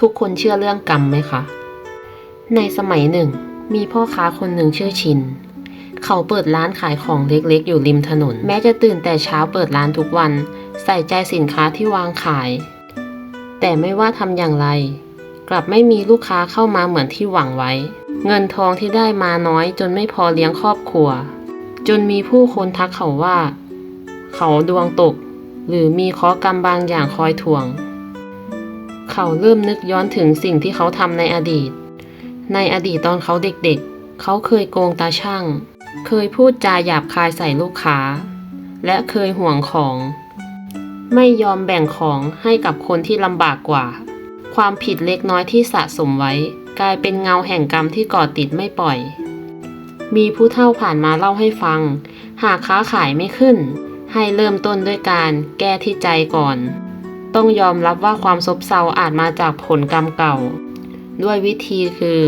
ทุกคนเชื่อเรื่องกรรมไหมคะ ในสมัยหนึ่ง มีพ่อค้าคนหนึ่งชื่อชิน เขาเปิดร้านขายของเล็กๆ อยู่ริมถนน แม้จะตื่นแต่เช้าเปิดร้านทุกวัน ใส่ใจสินค้าที่วางขาย แต่ไม่ว่าทำอย่างไร กลับไม่มีลูกค้าเข้ามาเหมือนที่หวังไว้ เงินทองที่ได้มาน้อยจนไม่พอเลี้ยงครอบครัว จนมีผู้คนทักเขาว่า เขาดวงตก หรือมีเคราะห์กรรมบางอย่างคอยทวง เขาเริ่มนึกย้อนถึงสิ่งที่เขาทำในอดีต ในอดีตตอนเขาเด็กๆ เขาเคยโกงตาช่าง เคยพูดจาหยาบคายใส่ลูกค้า และเคยห่วงของ ไม่ยอมแบ่งของให้กับคนที่ลำบากกว่า ความผิดเล็กน้อยที่สะสมไว้ กลายเป็นเงาแห่งกรรมที่ก่อติดไม่ปล่อย มีผู้เฒ่าผ่านมาเล่าให้ฟัง หากค้าขายไม่ขึ้น ให้เริ่มต้นด้วยการแก้ที่ใจก่อน ต้องยอมรับว่าความซบเซาอาจมาจากผลกรรมเก่า ด้วยวิธีคือ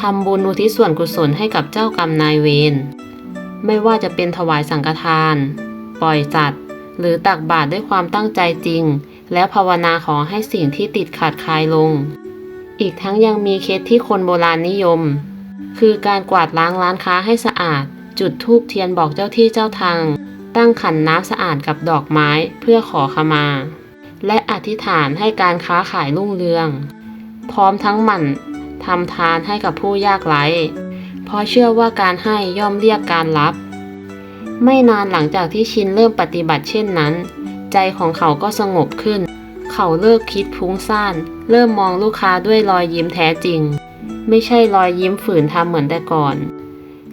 ทำบุญอุทิศส่วนกุศลให้กับเจ้ากรรมนายเวรไม่ว่าจะเป็นถวายสังฆทาน ปล่อยสัตว์ หรือตักบาตรด้วยความตั้งใจจริง และภาวนาขอให้สิ่งที่ติดขัดคลายลง อีกทั้งยังมีเคสที่คนโบราณนิยม คือการกวาดล้างร้านค้าให้สะอาด จุดธูปเทียนบอกเจ้าที่เจ้าทาง ตั้งขันน้ำสะอาดกับดอกไม้เพื่อขอขมา และอธิษฐานให้การค้าขายรุ่งเรือง พร้อมทั้งหมั่นทำทานให้กับผู้ยากไร้เพราะเชื่อว่าการให้ย่อมเรียกการรับ ไม่นานหลังจากที่ชินเริ่มปฏิบัติเช่นนั้น ใจของเขาก็สงบขึ้น เขาเลิกคิดพุ้งซ่าน เริ่มมองลูกค้าด้วยรอยยิ้มแท้จริง ไม่ใช่รอยยิ้มฝืนทำเหมือนแต่ก่อน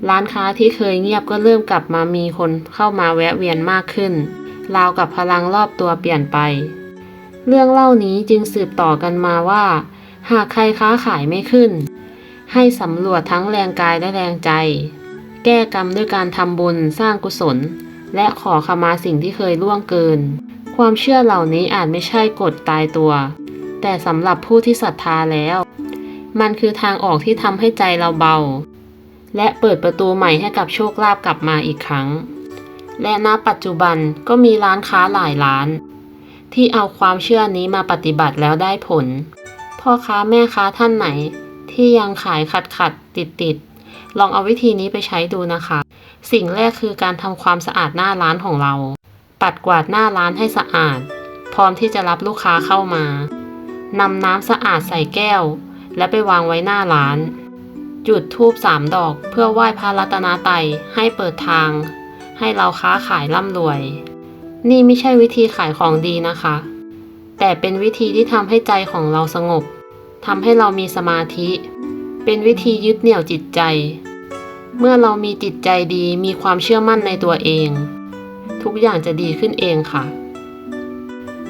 ร้านค้าที่เคยเงียบก็เริ่มกลับมามีคนเข้ามาแวะเวียนมากขึ้นราวกับพลังรอบตัวเปลี่ยนไป เรื่องเล่านี้จึงสืบต่อกันมาว่า หากใครค้าขายไม่ขึ้น ให้สำรวจทั้งแรงกายและแรงใจ แก้กรรมด้วยการทำบุญสร้างกุศล และขอขมาสิ่งที่เคยล่วงเกิน ความเชื่อเหล่านี้อาจไม่ใช่กฎตายตัว แต่สำหรับผู้ที่ศรัทธาแล้ว มันคือทางออกที่ทำให้ใจเราเบา และเปิดประตูใหม่ให้กับโชคลาภกลับมาอีกครั้ง และณปัจจุบันก็มีร้านค้าหลายร้าน ที่เอาความเชื่อนี้มาปฏิบัติแล้วได้ผล พ่อค้าแม่ค้าท่านไหน ที่ยังขายขัดขัดติดติดลองเอาวิธีนี้ไปใช้ดูนะคะ สิ่งแรกคือการทำความสะอาดหน้าร้านของเรา ปัดกวาดหน้าร้านให้สะอาด พร้อมที่จะรับลูกค้าเข้ามานำน้ำสะอาดใส่แก้ว และไปวางไว้หน้าร้าน จุดธูปสามดอกเพื่อไหว้พระรัตนตรัยให้เปิดทาง ให้เราค้าขายร่ำรวย นี่ไม่ใช่วิธีขายของดีนะคะ แต่เป็นวิธีที่ทำให้ใจของเราสงบทำให้เรามีสมาธิ เป็นวิธียึดเหนี่ยวจิตใจ เมื่อเรามีจิตใจดีมีความเชื่อมั่นในตัวเอง ทุกอย่างจะดีขึ้นเองค่ะ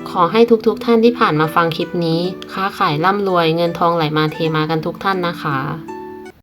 ขอให้ทุกๆทท่านที่ผ่านมาฟังคลิปนี้ ค้าขายร่ำรวยเงินทองไหลมาเทมากันทุกท่านนะคะ